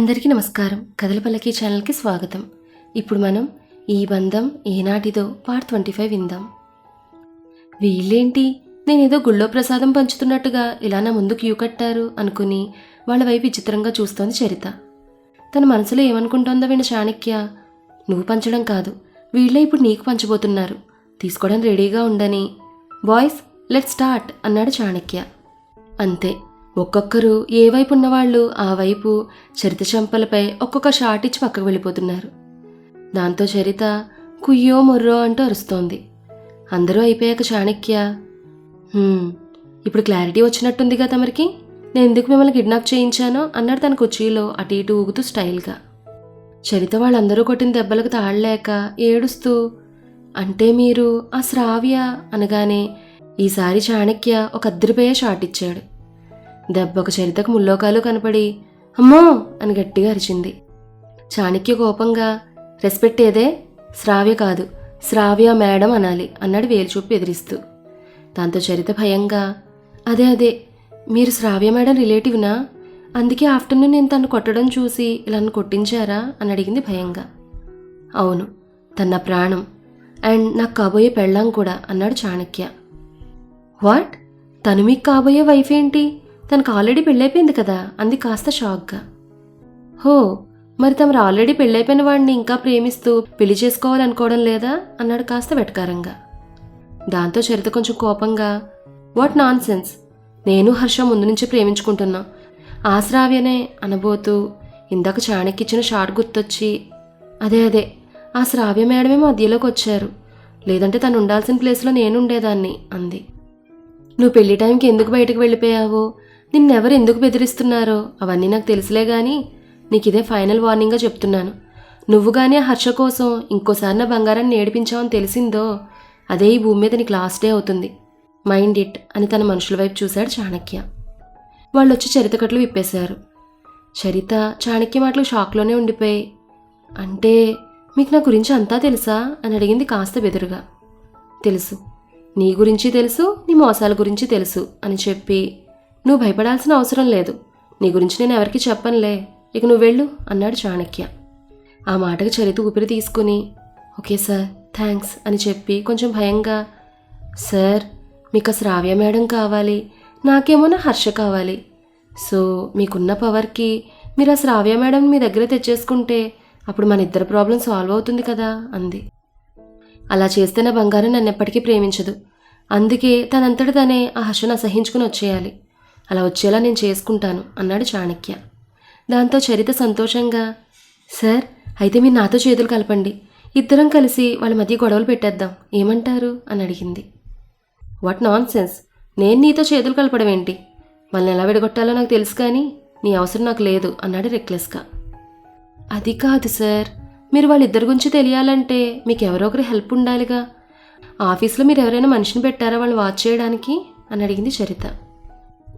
అందరికీ నమస్కారం. కథల పల్లకి ఛానల్కి స్వాగతం. ఇప్పుడు మనం ఈ బంధం ఏనాటిదో పార్ట్ ట్వంటీ ఫైవ్ విందాం. వీళ్ళేంటి? నేనేదో గుళ్ళో ప్రసాదం పంచుతున్నట్టుగా ఇలా నా ముందు క్యూ కట్టారు అనుకుని వాళ్ళ వైపు విచిత్రంగా చూస్తోంది చరిత. తన మనసులో ఏమనుకుంటోందో విన్న చాణక్య నువ్వు పంచడం కాదు వీళ్ళే ఇప్పుడు నీకు పంచబోతున్నారు. తీసుకోవడం రెడీగా ఉండని. బాయ్స్ లెట్ స్టార్ట్ అన్నాడు చాణక్య. అంతే. ఒక్కొక్కరు ఏ వైపు ఉన్నవాళ్ళు ఆ వైపు చరిత చెంపలపై ఒక్కొక్క షాట్ ఇచ్చి పక్కకు వెళ్ళిపోతున్నారు. దాంతో చరిత కుయ్యో మొర్రో అంటూ అరుస్తోంది. అందరూ అయిపోయాక చాణక్య ఇప్పుడు క్లారిటీ వచ్చినట్టుందిగా తమరికి నేను ఎందుకు మిమ్మల్ని కిడ్నాప్ చేయించానో అన్నాడు తన కుర్చీలో అటు ఇటు ఊగుతూ స్టైల్గా. చరిత వాళ్ళందరూ కొట్టిన దెబ్బలకు తాళలేక ఏడుస్తూ అంటే మీరు ఆ శ్రావ్య? అనగానే ఈసారి చాణక్య ఒక అద్దరిపోయే షాట్ ఇచ్చాడు. దెబ్బకు చరితకు ముల్లోకాలు కనపడి అమ్మో అని గట్టిగా అరిచింది. చాణక్య కోపంగా రెస్పెక్ట్ ఏదే? శ్రావ్య కాదు. శ్రావ్య మేడం అనాలి అన్నాడు వేలుచూపు ఎదిరిస్తూ. దాంతో చరిత భయంగా అదే అదే. మీరు శ్రావ్య మేడం రిలేటివ్నా? అందుకే ఆఫ్టర్నూన్ నేను తను కొట్టడం చూసి ఇలా నన్ను కొట్టించారా? అని అడిగింది భయంగా. అవును. తన ప్రాణం. అండ్ నాకు కాబోయే పెళ్ళాం కూడా అన్నాడు చాణక్య. వాట్? తను మీకు కాబోయే వైఫ్ ఏంటి? తనకు ఆల్రెడీ పెళ్ళైపోయింది కదా అంది కాస్త షాక్గా. హో మరి తమరు ఆల్రెడీ పెళ్ళైపోయిన వాడిని ఇంకా ప్రేమిస్తూ పెళ్ళి చేసుకోవాలనుకోవడం లేదా? అన్నాడు కాస్త వెటకారంగా. దాంతో చరిత కొంచెం కోపంగా వాట్ నాన్ సెన్స్ నేను హర్ష ముందు నుంచి ప్రేమించుకుంటున్నా. ఆశ్రావ్యనే అనబోతూ ఇందాక చాణక్యిచ్చిన షాట్ గుర్తొచ్చి అదే అదే ఆ శ్రావ్య మేడమే మధ్యలోకి వచ్చారు. లేదంటే తను ఉండాల్సిన ప్లేస్లో నేను ఉండేదాన్ని అంది. నువ్వు పెళ్ళి టైంకి ఎందుకు బయటకు వెళ్ళిపోయావో నిన్నెవరు ఎందుకు బెదిరిస్తున్నారో అవన్నీ నాకు తెలుసులే గాని నీకు ఇదే ఫైనల్ వార్నింగ్గా చెప్తున్నాను. నువ్వు కానీ ఆ హర్ష కోసం ఇంకోసారి నా బంగారాన్ని ఏడిపించావని తెలిసిందో అదే ఈ భూమి మీద నీకు లాస్ట్ డే అవుతుంది. మైండ్ ఇట్ అని తన మనుషుల వైపు చూశాడు చాణక్య. వాళ్ళు వచ్చి చరిత కట్లు విప్పేశారు. చరిత చాణక్య మాటలు షాక్లోనే ఉండిపోయి అంటే మీకు నా గురించి అంతా తెలుసా? అని అడిగింది కాస్త బెదురుగా. తెలుసు. నీ గురించి తెలుసు నీ మోసాల గురించి తెలుసు అని చెప్పి నువ్వు భయపడాల్సిన అవసరం లేదు. నీ గురించి నేను ఎవరికి చెప్పనులే. ఇక నువ్వు వెళ్ళు అన్నాడు చాణక్య. ఆ మాటకు చరిత ఊపిరి తీసుకుని ఓకే సార్ థ్యాంక్స్ అని చెప్పి కొంచెం భయంగా సార్ మీకు శ్రావ్య మేడం కావాలి. నాకేమో నా హర్ష కావాలి. సో మీకున్న పవర్కి మీరు ఆ శ్రావ్య మేడం మీ దగ్గర తెచ్చేసుకుంటే అప్పుడు మన ఇద్దరు ప్రాబ్లం సాల్వ్ అవుతుంది కదా అంది. అలా చేస్తే నా బంగారం నన్ను ఎప్పటికీ ప్రేమించదు. అందుకే తనంతటి తనే ఆ హర్షను అసహించుకుని వచ్చేయాలి. అలా వచ్చేలా నేను చేసుకుంటాను అన్నాడు చాణక్య. దాంతో చరిత సంతోషంగా సార్ అయితే మీరు నాతో చేతులు కలపండి. ఇద్దరం కలిసి వాళ్ళ మధ్య గొడవలు పెట్టేద్దాం. ఏమంటారు? అని అడిగింది. వాట్ నాన్ సెన్స్ నేను నీతో చేతులు కలపడం ఏంటి? వాళ్ళని ఎలా విడగొట్టాలో నాకు తెలుసు కానీ నీ అవసరం నాకు లేదు అన్నాడు రెక్లెస్గా. అది కాదు సార్. మీరు వాళ్ళిద్దరి గురించి తెలియాలంటే మీకు ఎవరో ఒకరి హెల్ప్ ఉండాలిగా. ఆఫీస్లో మీరు ఎవరైనా మనిషిని పెట్టారా వాళ్ళు వాచ్ చేయడానికి? అని అడిగింది చరిత.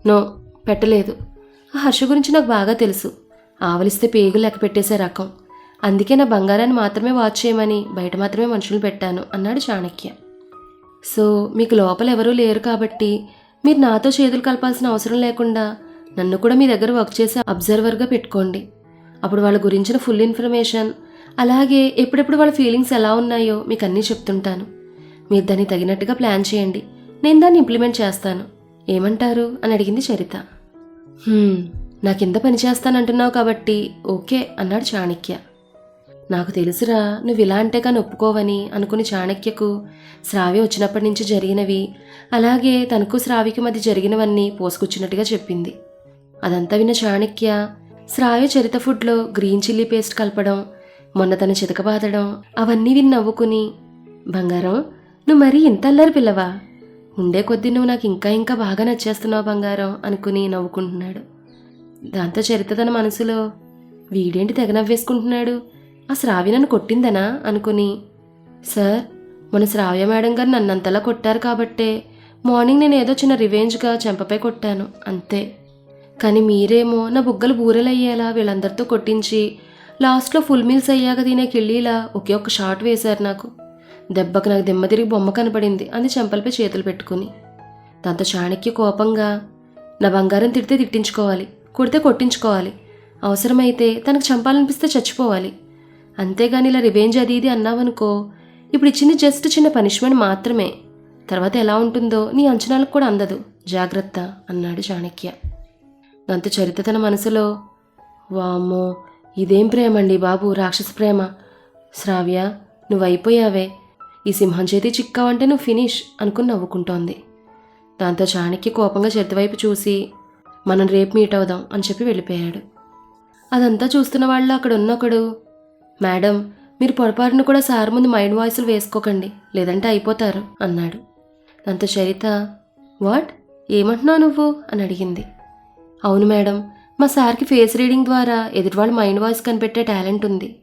నో పెట్టలేదు. ఆ హర్ష గురించి నాకు బాగా తెలుసు. ఆవలిస్తే పేగు లెక్క పెట్టేసే రకం. అందుకే నా బంగారాన్ని మాత్రమే వాచ్ చేయమని బయట మాత్రమే మనుషులు పెట్టాను అన్నాడు చాణక్య. సో మీకు లోపల ఎవరూ లేరు కాబట్టి మీరు నాతో చేతులు కలపాల్సిన అవసరం లేకుండా నన్ను కూడా మీ దగ్గర వర్క్ చేసే అబ్జర్వర్గా పెట్టుకోండి. అప్పుడు వాళ్ళ గురించిన ఫుల్ ఇన్ఫర్మేషన్ అలాగే ఎప్పుడెప్పుడు వాళ్ళ ఫీలింగ్స్ ఎలా ఉన్నాయో మీకు అన్నీ చెప్తుంటాను. మీరు దాన్ని తగినట్టుగా ప్లాన్ చేయండి. నేను దాన్ని ఇంప్లిమెంట్ చేస్తాను. ఏమంటారు? అని అడిగింది చరిత. నా కింద పని చేస్తానంటున్నావు కాబట్టి ఓకే అన్నాడు చాణక్య. నాకు తెలుసురా నువ్వు ఇలా అంటే కానీ ఒప్పుకోవని అనుకుని చాణక్యకు శ్రావ్య వచ్చినప్పటి నుంచి జరిగినవి అలాగే తనకు శ్రావ్యకి మధ్య జరిగినవన్నీ పోసుకొచ్చినట్టుగా చెప్పింది. అదంతా విన్న చాణక్య శ్రావ్య చరిత ఫుడ్లో గ్రీన్ చిల్లీ పేస్ట్ కలపడం మొన్న తన చితకబాదడం అవన్నీ విని నవ్వుకుని బంగారం నువ్వు మరీ ఇంత అల్లరి పిల్లవా? ఉండే కొద్దీ నువ్వు నాకు ఇంకా ఇంకా బాగా నచ్చేస్తున్నావు బంగారం అనుకుని నవ్వుకుంటున్నాడు. దాంతో చరిత్ర తన మనసులో వీడేంటి తెగ నవ్వేసుకుంటున్నాడు? ఆ శ్రావ్య నన్ను కొట్టిందనా? అనుకుని సార్ మన శ్రావ్య మేడం గారు నన్నంతలా కొట్టారు కాబట్టే మార్నింగ్ నేను ఏదో చిన్న రివెంజ్గా చెంపపై కొట్టాను అంతే. కానీ మీరేమో నా బుగ్గలు బూరెలయ్యేలా వీళ్ళందరితో కొట్టించి లాస్ట్లో ఫుల్ మీల్స్ అయ్యాక తినే కిళ్ళీలా ఒకే ఒక్క షాట్ వేశారు నాకు. దెబ్బకు నాకు దిమ్మ తిరిగి బొమ్మ కనపడింది అంది చెంపలపై చేతులు పెట్టుకుని. దాంతో చాణక్య కోపంగా నా బంగారం తిడితే తిట్టించుకోవాలి కొడితే కొట్టించుకోవాలి. అవసరమైతే తనకు చంపాలనిపిస్తే చచ్చిపోవాలి. అంతేగాని ఇలా రివెంజ్ అది ఇది అన్నావనుకో ఇప్పుడు ఇచ్చింది జస్ట్ చిన్న పనిష్మెంట్ మాత్రమే. తర్వాత ఎలా ఉంటుందో నీ అంచనాలకు కూడా అందదు. జాగ్రత్త అన్నాడు చాణక్య. దాంతో చరిత తన మనసులో వామ్మో ఇదేం ప్రేమండి బాబు రాక్షస ప్రేమ. శ్రావ్య నువ్వు అయిపోయావే ఈ సింహం చేతి చిక్కావంటే నువ్వు ఫినిష్ అనుకుని నవ్వుకుంటోంది. దాంతో చాణక్య కోపంగా చెత్తవైపు చూసి మనం రేపు మీట్ అవుదాం అని చెప్పి వెళ్ళిపోయాడు. అదంతా చూస్తున్న వాళ్ళు అక్కడ ఉన్నొకడు మేడం మీరు పొరపాటును కూడా సార్ ముందు మైండ్ వాయిస్లు వేసుకోకండి లేదంటే అయిపోతారు అన్నాడు. దాంతో చరిత వాట్? ఏమంటున్నావు నువ్వు? అని అడిగింది. అవును మేడం మా సార్కి ఫేస్ రీడింగ్ ద్వారా ఎదుటివాళ్ళ మైండ్ వాయిస్ కనిపెట్టే టాలెంట్ ఉంది.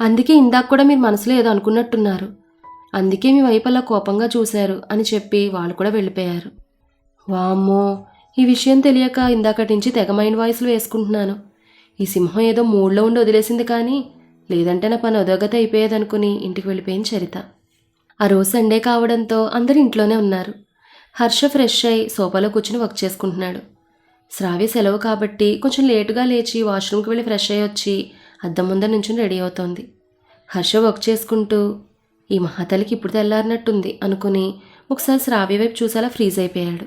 అందుకే ఇందాక కూడా మీరు మనసులో ఏదో అనుకున్నట్టున్నారు. అందుకే మీ వైపు అలా కోపంగా చూశారు అని చెప్పి వాళ్ళు కూడా వెళ్ళిపోయారు. వామ్మో ఈ విషయం తెలియక ఇందాకటి నుంచి తెగ మైండ్ వాయిస్లు వేసుకుంటున్నాను. ఈ సింహం ఏదో మూడ్లో ఉండి వదిలేసింది కానీ లేదంటే నా పని అదోగత అయిపోయేదనుకుని ఇంటికి వెళ్ళిపోయింది చరిత. ఆ రోజు సండే కావడంతో అందరూ ఇంట్లోనే ఉన్నారు. హర్ష ఫ్రెష్ అయి సోఫాలో కూర్చుని వర్క్ చేసుకుంటున్నాడు. శ్రావ్య సెలవు కాబట్టి కొంచెం లేటుగా లేచి వాష్రూమ్కి వెళ్ళి ఫ్రెష్ అయ్యి వచ్చి అద్దం ముందర నుంచుని రెడీ అవుతోంది. హర్ష వర్క్ చేసుకుంటూ ఈ మహాతలికి ఇప్పుడు తెల్లారినట్టుంది అనుకుని ఒకసారి శ్రావ్య వైపు చూసేలా ఫ్రీజ్ అయిపోయాడు.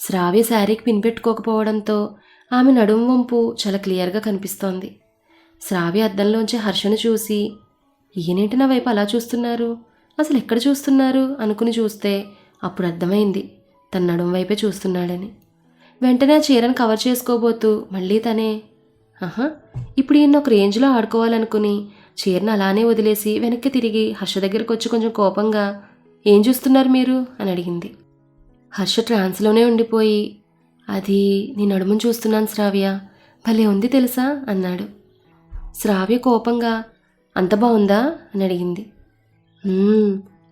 శ్రావ్య శారీకి పిన్ పెట్టుకోకపోవడంతో ఆమె నడుము వంపు చాలా క్లియర్గా కనిపిస్తోంది. శ్రావ్య అద్దంలోంచి హర్షను చూసి ఈయనేంటి నా వైపు అలా చూస్తున్నారు? అసలు ఎక్కడ చూస్తున్నారు? అనుకుని చూస్తే అప్పుడు అర్థమైంది. తన నడుము వైపే చూస్తున్నాడని. వెంటనే ఆ చీరను కవర్ చేసుకోబోతూ మళ్ళీ తనే ఆహా ఇప్పుడు ఈయన ఒక రేంజ్లో ఆడుకోవాలనుకుని చీరను అలానే వదిలేసి వెనక్కి తిరిగి హర్ష దగ్గరకు వచ్చి కొంచెం కోపంగా ఏం చూస్తున్నారు మీరు? అని అడిగింది. హర్ష ట్రాన్స్లోనే ఉండిపోయి అది నీ నడుమును చూస్తున్నాను శ్రావ్య. భలే ఉంది తెలుసా? అన్నాడు. శ్రావ్య కోపంగా అంత బాగుందా? అని అడిగింది.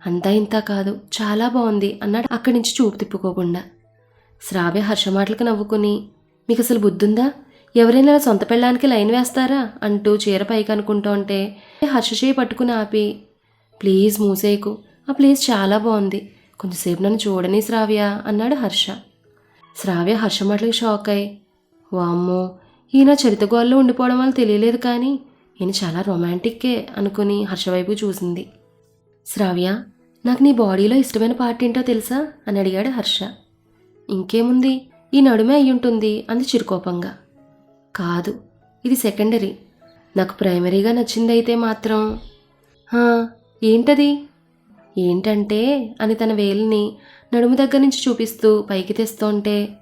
అంతా ఇంత కాదు చాలా బాగుంది అన్నాడు అక్కడి నుంచి చూపు తిప్పుకోకుండా. శ్రావ్య హర్ష మాటలకు నవ్వుకుని మీకు అసలు బుద్ధుందా? ఎవరైనా సొంత పెళ్ళానికి లైన్ వేస్తారా? అంటూ చీర పైకి అనుకుంటూ ఉంటే హర్ష చేయి పట్టుకుని ఆపి ప్లీజ్ మూసేయకు. ఆ ప్లేస్ చాలా బాగుంది. కొంచెంసేపు నన్ను చూడని శ్రావ్య అన్నాడు హర్ష. శ్రావ్య హర్ష మాటలకు షాక్ అయి వామ్మో ఈయన చరితగోల్లో ఉండిపోవడం వల్ల తెలియలేదు కానీ ఈయన చాలా రొమాంటిక్కే అనుకుని హర్ష వైపు చూసింది. శ్రావ్య నాకు నీ బాడీలో ఇష్టమైన పార్ట్ ఏంటో తెలుసా? అని అడిగాడు హర్ష. ఇంకేముంది? ఈ నడుమే అయ్యుంటుంది అంది చిరుకోపంగా. కాదు. ఇది సెకండరీ నాకు ప్రైమరీగా నచ్చిందైతే మాత్రం. ఏంటది? ఏంటంటే అని తన వేలిని నడుము దగ్గర నుంచి చూపిస్తూ పైకి తెస్తుంటే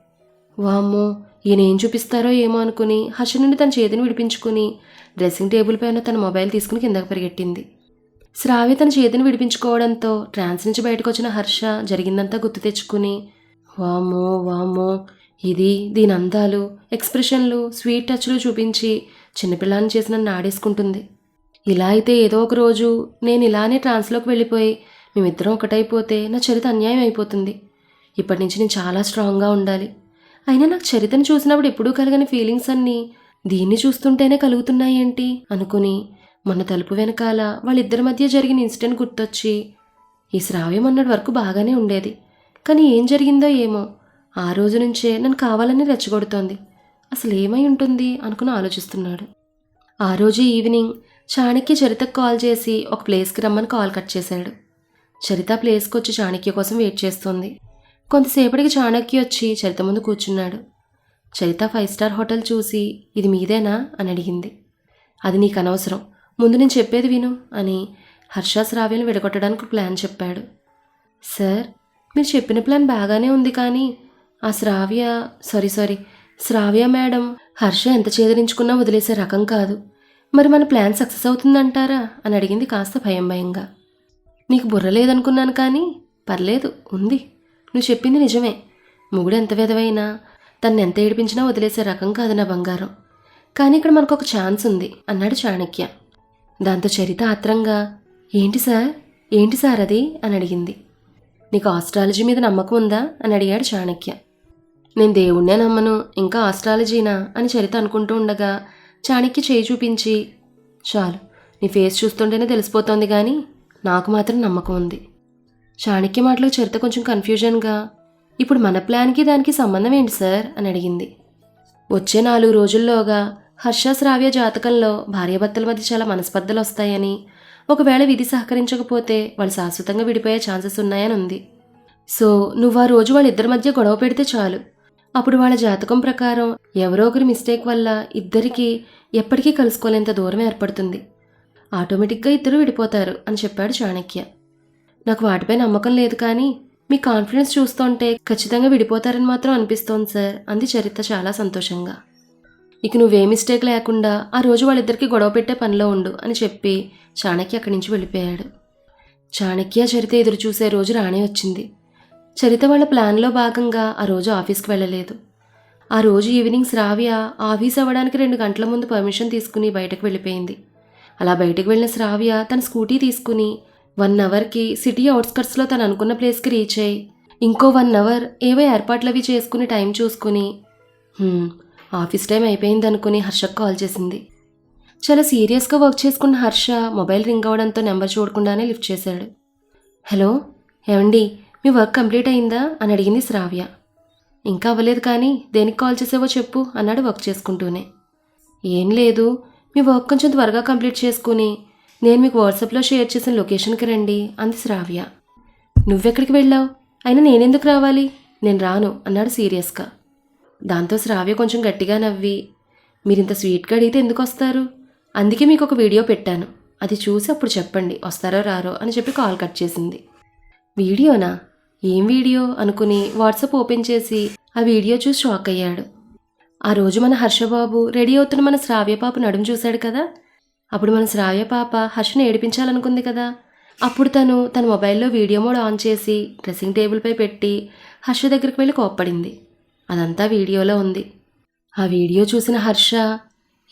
వామ్మో ఈయన ఏం చూపిస్తారో ఏమో అనుకుని హర్ష నుండి తన చేతిని విడిపించుకుని డ్రెస్సింగ్ టేబుల్ పైన తన మొబైల్ తీసుకుని కిందకు పరిగెట్టింది. శ్రావ్య తన చేతిని విడిపించుకోవడంతో ట్రాన్స్ నుంచి బయటకు వచ్చిన హర్ష జరిగిందంతా గుర్తు తెచ్చుకుని వామ్మో వామ్మో ఇది దీని అందాలు ఎక్స్ప్రెషన్లు స్వీట్ టచ్లు చూపించి చిన్నపిల్లాన్ని చేసి నన్ను ఆడేసుకుంటుంది ఇలా అయితే ఏదో ఒక రోజు నేను ఇలానే ట్రాన్స్లోకి వెళ్ళిపోయి మేమిద్దరం ఒకటైపోతే నా చరిత అన్యాయం అయిపోతుంది. ఇప్పటి నుంచి నేను చాలా స్ట్రాంగ్గా ఉండాలి. అయినా నాకు చరితను చూసినప్పుడు ఎప్పుడూ కలగని ఫీలింగ్స్ అన్నీ దీన్ని చూస్తుంటేనే కలుగుతున్నాయి ఏంటి అనుకుని మొన్న తలుపు వెనకాల వాళ్ళిద్దరి మధ్య జరిగిన ఇన్సిడెంట్ గుర్తొచ్చి ఈ శ్రావ్యం అన్నటి వరకు బాగానే ఉండేది. కానీ ఏం జరిగిందో ఏమో ఆ రోజు నుంచే నన్ను కావాలని రెచ్చగొడుతోంది. అసలు ఏమై ఉంటుంది అనుకుని ఆలోచిస్తున్నాడు. ఆ రోజు ఈవినింగ్ చాణక్య చరితకు కాల్ చేసి ఒక ప్లేస్కి రమ్మని కాల్ కట్ చేశాడు. చరిత ప్లేస్కి వచ్చి చాణక్య కోసం వెయిట్ చేస్తోంది. కొంతసేపటికి చాణక్య వచ్చి చరిత ముందు కూర్చున్నాడు. చరిత ఫైవ్ స్టార్ హోటల్ చూసి ఇది మీదేనా? అని అడిగింది. అది నీకు అనవసరం. ముందు నేను చెప్పేది విను అని హర్ష శ్రావ్యను విడగొట్టడానికి ప్లాన్ చెప్పాడు. సార్ మీరు చెప్పిన ప్లాన్ బాగానే ఉంది కానీ ఆ Shravya sorry sorry Shravya madam Harsha ఎంత చేదరించుకున్నా వదిలేసే రకం కాదు. మరి మన ప్లాన్ సక్సెస్ అవుతుందంటారా? అని అడిగింది కాస్త భయం భయంగా. నీకు బుర్ర లేదనుకున్నాను కానీ పర్లేదు ఉంది. నువ్వు చెప్పింది నిజమే. మొగుడు ఎంత విధవైనా తన్ని ఎంత ఏడిపించినా వదిలేసే రకం కాదు నా బంగారం. కానీ ఇక్కడ మనకు ఒక ఛాన్స్ ఉంది అన్నాడు చాణక్య. దాంతో చరిత ఆత్రంగా ఏంటి సార్? ఏంటి సార్ అది? అని అడిగింది. నీకు ఆస్ట్రాలజీ మీద నమ్మకం ఉందా? అని అడిగాడు చాణక్య. నేను దేవుణ్ణే నమ్మను ఇంకా ఆస్ట్రాలజీనా అని చరిత అనుకుంటూ ఉండగా చాణక్య చేయి చూపించి చాలు నీ ఫేస్ చూస్తుంటేనే తెలిసిపోతోంది కానీ నాకు మాత్రం నమ్మకం ఉంది. చాణక్య మాటలో చరిత కొంచెం కన్ఫ్యూజన్గా ఇప్పుడు మన ప్లాన్కి దానికి సంబంధం ఏంటి సార్? అని అడిగింది. వచ్చే నాలుగు రోజుల్లోగా హర్ష శ్రావ్య జాతకంలో భార్యాభర్తల మధ్య చాలా మనస్పర్ధలు వస్తాయని ఒకవేళ విధి సహకరించకపోతే వాళ్ళు శాశ్వతంగా విడిపోయే ఛాన్సెస్ ఉన్నాయని ఉంది. సో నువ్వు ఆ రోజు వాళ్ళిద్దరి మధ్య గొడవ పెడితే చాలు. అప్పుడు వాళ్ళ జాతకం ప్రకారం ఎవరో ఒకరి మిస్టేక్ వల్ల ఇద్దరికీ ఎప్పటికీ కలుసుకోలేంత దూరం ఏర్పడుతుంది. ఆటోమేటిక్గా ఇద్దరు విడిపోతారు అని చెప్పాడు చాణక్య. నాకు వాటిపై నమ్మకం లేదు కానీ మీ కాన్ఫిడెన్స్ చూస్తుంటే ఖచ్చితంగా విడిపోతారని మాత్రం అనిపిస్తోంది సార్ అంది చరిత్ర చాలా సంతోషంగా. ఇక నువ్వే మిస్టేక్ లేకుండా ఆ రోజు వాళ్ళిద్దరికి గొడవ పెట్టే పనిలో ఉండు అని చెప్పి చాణక్య అక్కడి నుంచి వెళ్ళిపోయాడు. చాణక్య చరిత్ర ఎదురు చూసే రోజు రానే వచ్చింది. చరిత వాళ్ళ ప్లాన్లో భాగంగా ఆ రోజు ఆఫీస్కి వెళ్ళలేదు. ఆ రోజు ఈవినింగ్ శ్రావ్య ఆఫీస్ అవ్వడానికి రెండు గంటల ముందు పర్మిషన్ తీసుకుని బయటకు వెళ్ళిపోయింది. అలా బయటకు వెళ్ళిన శ్రావ్య తన స్కూటీ తీసుకుని వన్ అవర్కి సిటీ అవుట్స్కట్స్లో తను అనుకున్న ప్లేస్కి రీచ్ అయ్యి ఇంకో వన్ అవర్ ఏవో ఏర్పాట్లు అవి చేసుకుని టైం చూసుకుని ఆఫీస్ టైం అయిపోయింది అనుకుని హర్షకు కాల్ చేసింది. చాలా సీరియస్గా వర్క్ చేసుకున్న హర్ష మొబైల్ రింగ్ అవడంతో నెంబర్ చూడకుండానే లిఫ్ట్ చేశాడు. హలో ఏమండి? మీ వర్క్ కంప్లీట్ అయిందా? అని అడిగింది శ్రావ్య. ఇంకా అవ్వలేదు కానీ దేనికి కాల్ చేసావో చెప్పు అన్నాడు వర్క్ చేసుకుంటూనే. ఏం లేదు మీ వర్క్ కొంచెం త్వరగా కంప్లీట్ చేసుకుని నేను మీకు వాట్సాప్లో షేర్ చేసిన లొకేషన్కి రండి అంది శ్రావ్య. నువ్వెక్కడికి వెళ్ళావు? అయినా నేనెందుకు రావాలి? నేను రాను అన్నాడు సీరియస్గా. దాంతో శ్రావ్య కొంచెం గట్టిగా నవ్వి మీరింత స్వీట్గా అడిగితే ఎందుకు వస్తారు? అందుకే మీకు ఒక వీడియో పెట్టాను. అది చూసి అప్పుడు చెప్పండి వస్తారో రారో అని చెప్పి కాల్ కట్ చేసింది. వీడియోనా? ఏం వీడియో అనుకుని వాట్సాప్ ఓపెన్ చేసి ఆ వీడియో చూసి షాక్ అయ్యాడు. ఆ రోజు మన హర్షబాబు రెడీ అవుతున్న మన శ్రావ్యపాప నడుము చూశాడు కదా? అప్పుడు మన శ్రావ్య పాప హర్షను ఏడిపించాలనుకుంది కదా? అప్పుడు తను తన మొబైల్లో వీడియో మోడ్ ఆన్ చేసి డ్రెస్సింగ్ టేబుల్పై పెట్టి హర్ష దగ్గరికి వెళ్ళి కోప్పడింది. అదంతా వీడియోలో ఉంది. ఆ వీడియో చూసిన హర్ష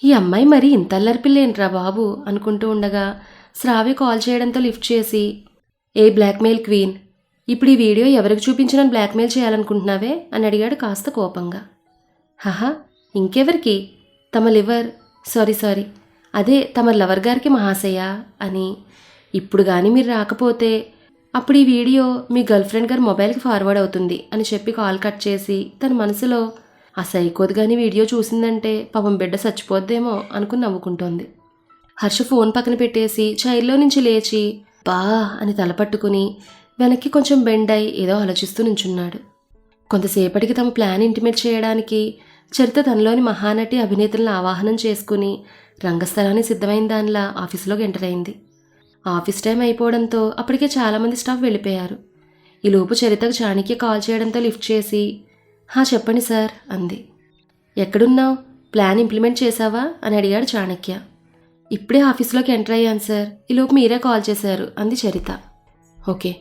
ఈ అమ్మాయి మరి ఇంత అల్లరిపిల్లేంట్రా బాబు? అనుకుంటూ ఉండగా శ్రావ్య కాల్ చేయడంతో లిఫ్ట్ చేసి ఏ బ్లాక్మెయిల్ క్వీన్ ఇప్పుడు ఈ వీడియో ఎవరికి చూపించి నన్ను బ్లాక్మెయిల్ చేయాలనుకుంటున్నావే అని అడిగాడు కాస్త కోపంగా. హహా ఇంకెవరికి? తమ లివర్. Sorry sorry. అదే తమ లవర్ గారికి మహాశయ అని. ఇప్పుడు కానీ మీరు రాకపోతే అప్పుడు ఈ వీడియో మీ గర్ల్ ఫ్రెండ్ గారి మొబైల్కి ఫార్వర్డ్ అవుతుంది అని చెప్పి కాల్ కట్ చేసి తన మనసులో ఆ సైకోది కానీ వీడియో చూసిందంటే పాపం బిడ్డ చచ్చిపోద్దేమో అనుకుని నవ్వుకుంటోంది. హర్ష ఫోన్ పక్కన పెట్టేసి చైర్లో నుంచి లేచి బా అని తలపట్టుకుని వెనక్కి కొంచెం బెండ్ అయి ఏదో ఆలోచిస్తూ నుంచున్నాడు. కొంతసేపటికి తమ ప్లాన్ ఇంటిమేట్ చేయడానికి చరిత తనలోని మహానటి అభినేతలను ఆవాహనం చేసుకుని రంగస్థలాన్ని సిద్ధమైన దానిలా ఆఫీసులోకి ఎంటర్ అయింది. ఆఫీస్ టైం అయిపోవడంతో అప్పటికే చాలామంది స్టాఫ్ వెళ్ళిపోయారు. ఈలోపు చరితకు చాణక్య కాల్ చేయడంతో లిఫ్ట్ చేసి హా చెప్పండి సార్ అంది. ఎక్కడున్నావు? ప్లాన్ ఇంప్లిమెంట్ చేశావా? అని అడిగాడు చాణక్య. ఇప్పుడే ఆఫీస్లోకి ఎంటర్ అయ్యాను సార్. ఈలోపు మీరే కాల్ చేశారు అంది చరిత. ఓకే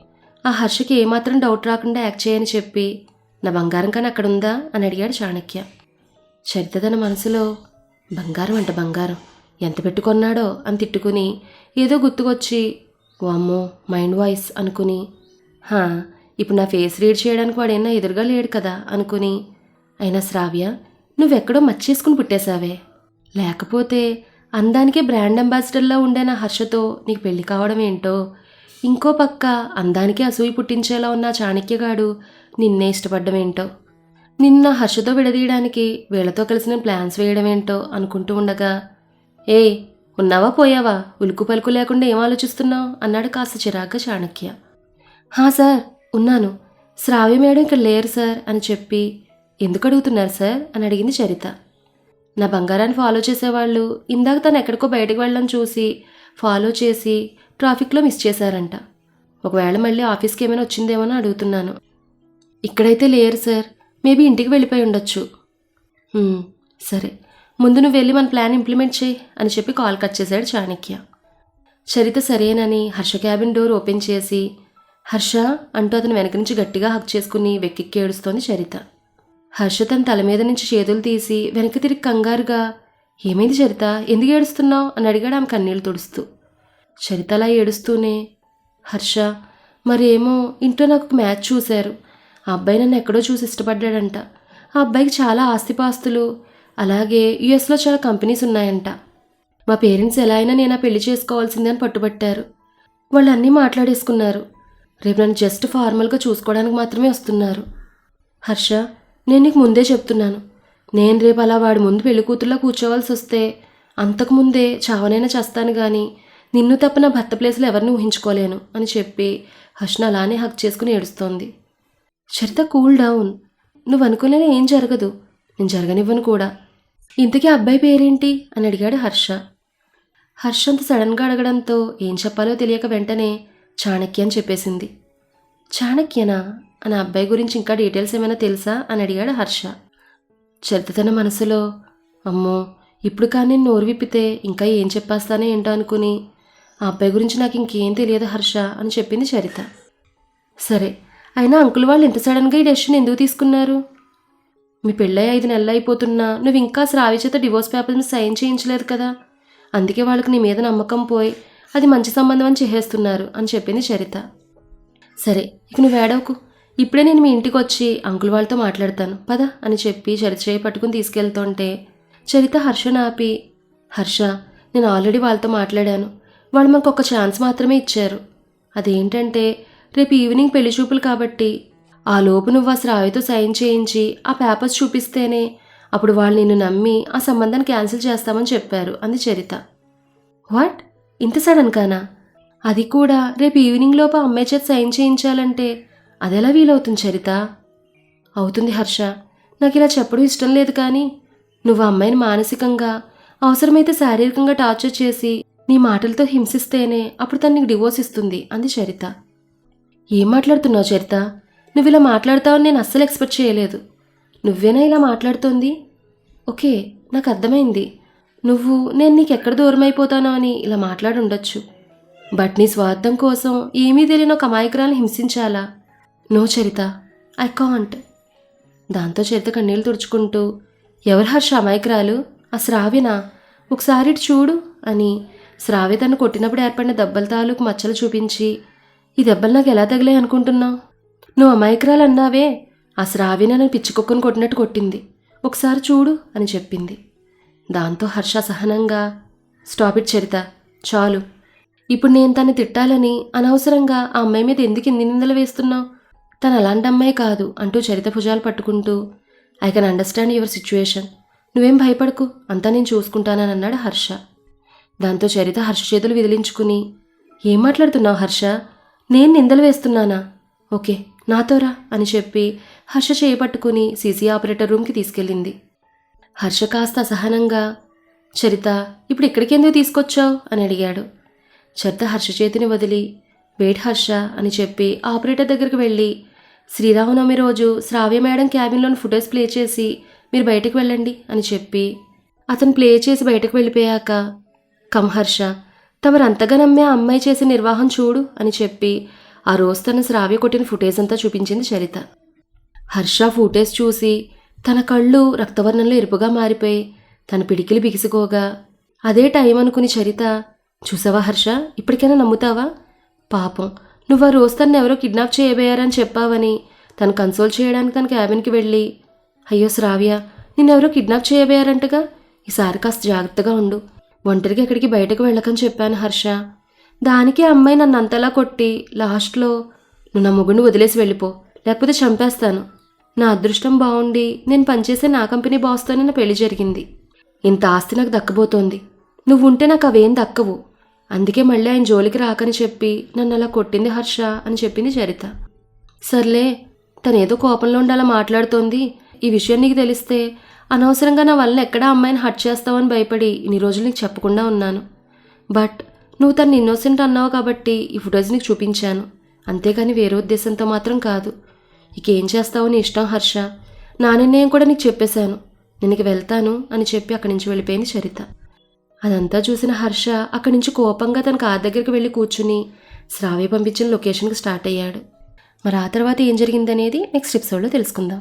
ఆ హర్షకి ఏమాత్రం డౌట్ రాకుండా యాక్ట్ చేయని చెప్పి నా బంగారం కానీ అక్కడ ఉందా అని అడిగాడు చాణక్య. చరిత తన మనసులో బంగారం అంట బంగారం ఎంత పెట్టుకున్నాడో? అని తిట్టుకుని ఏదో గుర్తుకొచ్చి వామ్మో మైండ్ వాయిస్ అనుకుని హా ఇప్పుడు నా ఫేస్ రీడ్ చేయడానికి వాడైనా ఎదురుగా లేడు కదా? అనుకుని అయినా శ్రావ్య నువ్వెక్కడో మర్చేసుకుని పుట్టేశావే. లేకపోతే అందానికే బ్రాండ్ అంబాసిడర్లా ఉండే నా హర్షతో నీకు పెళ్ళి కావడం ఏంటో ఇంకో పక్క అందానికి అసూయి పుట్టించేలా ఉన్న చాణక్యగాడు నిన్నే ఇష్టపడ్డం ఏంటో నిన్న హర్షతో విడదీయడానికి వీళ్ళతో కలిసిన ప్లాన్స్ వేయడం ఏంటో అనుకుంటూ ఉండగా ఏ ఉన్నావా పోయావా? ఉలుకు పలుకు లేకుండా ఏం ఆలోచిస్తున్నావు? అన్నాడు కాస్త చిరాగ్గా చాణక్య. హా సార్ ఉన్నాను. శ్రావ్య మేడం ఇక్కడ లేరు సార్ అని చెప్పి ఎందుకు అడుగుతున్నారు సార్? అని అడిగింది చరిత. నా బంగారాన్ని ఫాలో చేసేవాళ్ళు ఇందాక తను ఎక్కడికో బయటకు వెళ్ళడం చూసి ఫాలో చేసి ట్రాఫిక్లో మిస్ చేశారంట. ఒకవేళ మళ్ళీ ఆఫీస్కి ఏమైనా వచ్చిందేమో అని అడుగుతున్నాను. ఇక్కడైతే లేరు సార్. మేబీ ఇంటికి వెళ్ళిపోయి ఉండొచ్చు. సరే. ముందు నువ్వు వెళ్ళి మన ప్లాన్ ఇంప్లిమెంట్ చేయి అని చెప్పి కాల్ కట్ చేశాడు చాణక్య. చరిత సరేనని హర్ష క్యాబిన్ డోర్ ఓపెన్ చేసి హర్ష అంటూ అతను వెనక నుంచి గట్టిగా హక్ చేసుకుని వెక్కిక్కి ఏడుస్తోంది చరిత. హర్ష తన తల మీద నుంచి చేతులు తీసి వెనక్కి తిరిగి కంగారుగా ఏమైంది చరిత? ఎందుకు ఏడుస్తున్నావు? అని అడిగాడు ఆమె కన్నీళ్ళు తుడుస్తూ. చరితలా ఏడుస్తూనే హర్ష మరేమో ఇంట్లో నాకు ఒక మ్యాచ్ చూశారు. ఆ అబ్బాయి నన్ను ఎక్కడో చూసి ఇష్టపడ్డాడంట. ఆ అబ్బాయికి చాలా ఆస్తిపాస్తులు. అలాగే యుఎస్లో చాలా కంపెనీస్ ఉన్నాయంట. మా పేరెంట్స్ ఎలా అయినా నేను ఆ పెళ్ళి చేసుకోవాల్సిందే అని పట్టుబట్టారు. వాళ్ళు అన్నీ మాట్లాడేసుకున్నారు. రేపు నన్ను జస్ట్ ఫార్మల్గా చూసుకోవడానికి మాత్రమే వస్తున్నారు. హర్ష నేను నీకు ముందే చెప్తున్నాను. నేను రేపు అలా వాడి ముందు పెళ్ళి కూతుర్లా కూర్చోవాల్సి వస్తే అంతకుముందే చావనైనా చేస్తాను కానీ నిన్ను తప్ప నా భర్త ప్లేస్లో ఎవరిని ఊహించుకోలేను అని చెప్పి హర్షణ అలానే హక్ చేసుకుని ఏడుస్తోంది. Charitha cool down. నువ్వు అనుకోలేని ఏం జరగదు. నేను జరగనివ్వను కూడా. ఇంతకీ అబ్బాయి పేరేంటి? అని అడిగాడు హర్ష. హర్ష అంత సడన్గా అడగడంతో ఏం చెప్పాలో తెలియక వెంటనే చాణక్య అని చెప్పేసింది. చాణక్యనా? అని అబ్బాయి గురించి ఇంకా డీటెయిల్స్ ఏమైనా తెలుసా? అని అడిగాడు హర్ష. చరిత తన మనసులో అమ్మో ఇప్పుడు కానీ నేను నోరు విప్పితే ఇంకా ఏం చెప్పేస్తానో ఏంటో అనుకుని ఆ అబ్బాయి గురించి నాకు ఇంకేం తెలియదు హర్ష అని చెప్పింది చరిత. సరే అయినా అంకుల్ వాళ్ళు ఇంత సడన్గా ఈ డెసిషన్ ఎందుకు తీసుకున్నారు? మీ పెళ్ళై ఐదు నెలలు అయిపోతున్నా నువ్వు ఇంకా శ్రావి చేత డివోర్స్ పేపర్ని సైన్ చేయించలేదు కదా? అందుకే వాళ్ళకి నీ మీద నమ్మకం పోయి అది మంచి సంబంధం అని చేసేస్తున్నారు అని చెప్పింది చరిత. సరే ఇక నువ్వు ఏడవకు. ఇప్పుడే నేను మీ ఇంటికి వచ్చి అంకుల్ వాళ్ళతో మాట్లాడతాను. పద అని చెప్పి చరిత చేయి పట్టుకుని తీసుకెళ్తుంటే చరిత హర్షను ఆపి హర్ష నేను ఆల్రెడీ వాళ్ళతో మాట్లాడాను. వాళ్ళు మనకు ఒక ఛాన్స్ మాత్రమే ఇచ్చారు. అదేంటంటే రేపు ఈవినింగ్ పెళ్ళి చూపులు కాబట్టి ఆ లోపు నువ్వు ఆ శ్రావితో సైన్ చేయించి ఆ పేపర్స్ చూపిస్తేనే అప్పుడు వాళ్ళు నిన్ను నమ్మి ఆ సంబంధాన్ని క్యాన్సిల్ చేస్తామని చెప్పారు అంది చరిత. వాట్? ఇంత సడన్ కానా? అది కూడా రేపు ఈవినింగ్ లోపు అమ్మాయి చేత సైన్ చేయించాలంటే అదెలా వీలవుతుంది చరిత? అవుతుంది హర్ష. నాకు ఇలా చెప్పడం ఇష్టం లేదు కానీ నువ్వు అమ్మాయిని మానసికంగా అవసరమైతే శారీరకంగా టార్చర్ చేసి నీ మాటలతో హింసిస్తేనే అప్పుడు తను నీకు డివోర్స్ ఇస్తుంది అంది చరిత. ఏం మాట్లాడుతున్నావు చరిత? నువ్వు ఇలా మాట్లాడతావని నేను అస్సలు ఎక్స్పెక్ట్ చేయలేదు. నువ్వేనా ఇలా మాట్లాడుతోంది? ఓకే నాకు అర్థమైంది. నువ్వు నేను నీకు ఎక్కడ దూరం అయిపోతానో అని ఇలా మాట్లాడుండొచ్చు. బట్ నీ స్వార్థం కోసం ఏమీ తెలియని ఒక అమాయకురాలను హింసించాలా? No Charitha I can't. దాంతో చరిత కన్నీళ్ళు తుడుచుకుంటూ ఎవరు హర్ష అమాయకురాలు? ఆ శ్రావ్యనా? ఒకసారి చూడు అని శ్రావ్య తను కొట్టినప్పుడు ఏర్పడిన దెబ్బల తాలూకు మచ్చలు చూపించి ఈ దెబ్బలు నాకు ఎలా తగిలాయి అనుకుంటున్నావు నువ్వు అమాయకురాలు అన్నావే ఆ శ్రావ్య నన్ను పిచ్చికొక్కను కొట్టినట్టు కొట్టింది. ఒకసారి చూడు అని చెప్పింది. దాంతో హర్ష సహనంగా స్టాప్ ఇట్ చరిత చాలు. ఇప్పుడు నేను తను తిట్టాలని అనవసరంగా ఆ అమ్మాయి మీద ఎందుకు ఎన్ని నిందలు వేస్తున్నావు? తను అలాంటి అమ్మాయి కాదు అంటూ చరిత భుజాలు పట్టుకుంటూ I can understand your situation నువ్వేం భయపడకు. అంతా నేను చూసుకుంటానని అన్నాడు హర్ష. దాంతో చరిత హర్ష చేతులు విదిలించుకుని ఏం మాట్లాడుతున్నావు హర్ష? నేను నిందలు వేస్తున్నానా? ఓకే నాతోరా అని చెప్పి హర్ష చేయపట్టుకుని సీసీ ఆపరేటర్ రూమ్కి తీసుకెళ్ళింది. హర్ష కాస్త అసహనంగా చరిత ఇప్పుడు ఇక్కడికెందుకు తీసుకొచ్చావు? అని అడిగాడు. చరిత హర్ష చేతిని వదిలి వెయిట్ హర్ష అని చెప్పి ఆపరేటర్ దగ్గరికి వెళ్ళి శ్రీరామనవమి రోజు శ్రావ్య మేడం క్యాబిన్లోని ఫొటోస్ ప్లే చేసి మీరు బయటకు వెళ్ళండి అని చెప్పి అతను ప్లే చేసి బయటకు వెళ్ళిపోయాక కంహర్ష హర్ష తమరు అంతగా నమ్మే ఆ అమ్మాయి చేసే నిర్వాహం చూడు అని చెప్పి ఆ రోజు తన శ్రావ్య కొట్టిన ఫుటేజ్ అంతా చూపించింది చరిత. హర్ష ఫుటేజ్ చూసి తన కళ్ళు రక్తవర్ణంలో ఎరుపుగా మారిపోయి తన పిడికిలు బిగిసుకోగా అదే టైం అనుకుని చరిత చూసావా హర్ష ఇప్పటికైనా నమ్ముతావా? పాపం నువ్వు ఆ రోజు తను ఎవరో కిడ్నాప్ చేయబోయారని చెప్పావని తను కన్సోల్ చేయడానికి తన క్యాబిన్కి వెళ్ళి అయ్యో శ్రావ్య నిన్నెవరో కిడ్నాప్ చేయబోయారంటగా? ఈసారి కాస్త జాగ్రత్తగా ఉండు. ఒంటరిగా ఎక్కడికి బయటకు వెళ్ళకని చెప్పాను హర్ష. దానికి అమ్మాయి నన్ను అంతలా కొట్టి లాస్ట్లో నువ్వు నా మొగుడిని వదిలేసి వెళ్ళిపో లేకపోతే చంపేస్తాను. నా అదృష్టం బాగుండి నేను పనిచేసే నా కంపెనీ బాస్తోనే నా పెళ్ళి జరిగింది. ఇంత ఆస్తి నాకు దక్కబోతోంది. నువ్వు ఉంటే నాకు అవేం దక్కవు. అందుకే మళ్ళీ ఆయన జోలికి రాకని చెప్పి నన్ను అలా కొట్టింది హర్ష అని చెప్పింది చరిత. సర్లే తనేదో కోపంలో ఉండి అలా మాట్లాడుతోంది. ఈ విషయం నీకు తెలిస్తే అనవసరంగా నా వల్ల ఎక్కడా అమ్మాయిని హట్ చేస్తావని భయపడి ఇన్ని రోజులు నీకు చెప్పకుండా ఉన్నాను. బట్ నువ్వు తను ఇన్నోసెంట్ అన్నావు కాబట్టి ఈ ఫొటోస్ నీకు చూపించాను. అంతేగాని వేరే ఉద్దేశంతో మాత్రం కాదు. ఇక ఏం చేస్తావు నీ ఇష్టం హర్ష. నా నిర్ణయం కూడా నీకు చెప్పేశాను. నేను వెళ్తాను అని చెప్పి అక్కడి నుంచి వెళ్ళిపోయింది చరిత. అదంతా చూసిన హర్ష అక్కడి నుంచి కోపంగా తన కార్ దగ్గరికి వెళ్ళి కూర్చుని శ్రావ్య పంపించిన లొకేషన్కి స్టార్ట్ అయ్యాడు. మరి ఆ తర్వాత ఏం జరిగిందనేది నెక్స్ట్ ఎపిసోడ్లో తెలుసుకుందాం.